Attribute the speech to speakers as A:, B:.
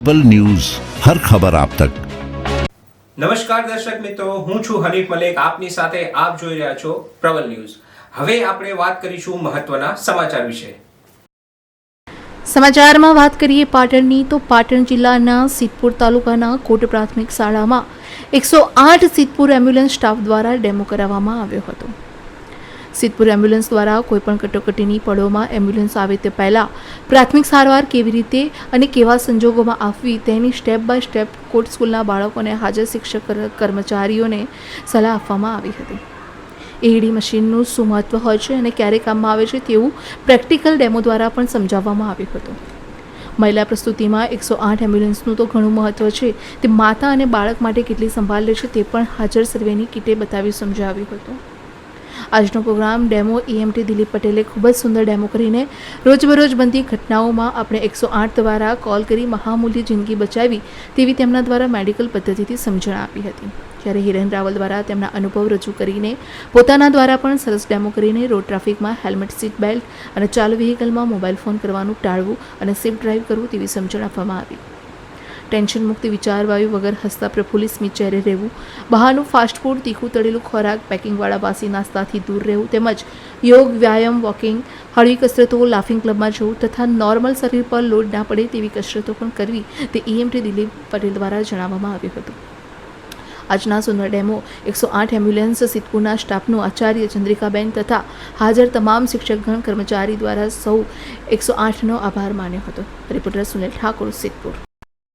A: પલ news હર ખબર આપ તક
B: નમસ્કાર દર્શક મિત્રો હું છું હરીફ મલેક. આપની સાથે આપ જોઈ રહ્યા છો પ્રબલ ન્યૂઝ. હવે આપણે વાત કરીશું મહત્વના સમાચાર વિશે.
C: સમાચારમાં વાત કરીએ પાટણની તો પાટણ જિલ્લાના સિદ્ધપુર તાલુકાના કોટ પ્રાથમિક શાળામાં એકસો આઠ સિદ્ધપુર એમ્બ્યુલન્સ સ્ટાફ દ્વારા ડેમો કરાવવામાં આવ્યો હતો. સિદ્ધપુર એમ્બ્યુલન્સ દ્વારા કોઈપણ કટોકટીની પળોમાં એમ્બ્યુલન્સ આવે તે પહેલાં પ્રાથમિક સારવાર કેવી રીતે અને કેવા સંજોગોમાં આપવી તેની સ્ટેપ બાય સ્ટેપ કોટ સ્કૂલના બાળકોને હાજર શિક્ષક કર્મચારીઓને સલાહ આપવામાં આવી હતી. એડી મશીનનું શું મહત્વ હોય છે અને ક્યારે કામમાં આવે છે તેવું પ્રેક્ટિકલ ડેમો દ્વારા પણ સમજાવવામાં આવ્યું હતું. મહિલા પ્રસ્તુતિમાં એકસો આઠ એમ્બ્યુલન્સનું તો ઘણું મહત્વ છે. તે માતા અને બાળક માટે કેટલી સંભાળ લે છે તે પણ હાજર સર્વેની કીટે બતાવી સમજાવ્યું હતું. આજનો પ્રોગ્રામ ડેમો ઈએમટી દિલીપ પટેલે ખૂબ જ સુંદર ડેમો કરીને રોજબરોજ બનતી ઘટનાઓમાં આપણે એકસો આઠ દ્વારા કોલ કરી મહામૂલ્ય જિંદગી બચાવી તેવી તેમના દ્વારા મેડિકલ પદ્ધતિથી સમજણ આપી હતી. જ્યારે હિરેન રાવલ દ્વારા તેમના અનુભવ રજૂ કરીને પોતાના દ્વારા પણ સરસ ડેમો કરીને રોડ ટ્રાફિકમાં હેલ્મેટ, સીટ બેલ્ટ અને ચાલુ વ્હીકલમાં મોબાઈલ ફોન કરવાનું ટાળવું અને સેફ ડ્રાઈવ કરવું તેવી સમજણ આપવામાં આવી. ટેન્શન મુક્ત વિચારવાયુ વગર હસતા પ્રફુલ્લિત સ્મિત ચહેરે રહેવું. બહારનું ફાસ્ટ ફૂડ તીખું તળેલું ખોરાક પેકિંગવાળા વાસી નાસ્તાથી દૂર રહેવું તેમજ યોગ, વ્યાયામ વોકિંગ હળવી કસરતો લાફિંગ ક્લબમાં જવું તથા નોર્મલ શરીર પર લોડ ના પડે તેવી કસરતો પણ કરવી તે ઈએમટી દિલીપ પટેલ દ્વારા જણાવવામાં આવ્યું હતું. આજના સુંદર ડેમો એકસો આઠ એમ્બ્યુલન્સ, સિદ્ધપુરના સ્ટાફનું આચાર્ય ચંદ્રિકાબેન તથા હાજર તમામ શિક્ષકગણ કર્મચારી દ્વારા સૌ એકસો આઠનો આભાર માન્યો હતો. રિપોર્ટર સુનિલ ઠાકોર, સિદ્ધપુર.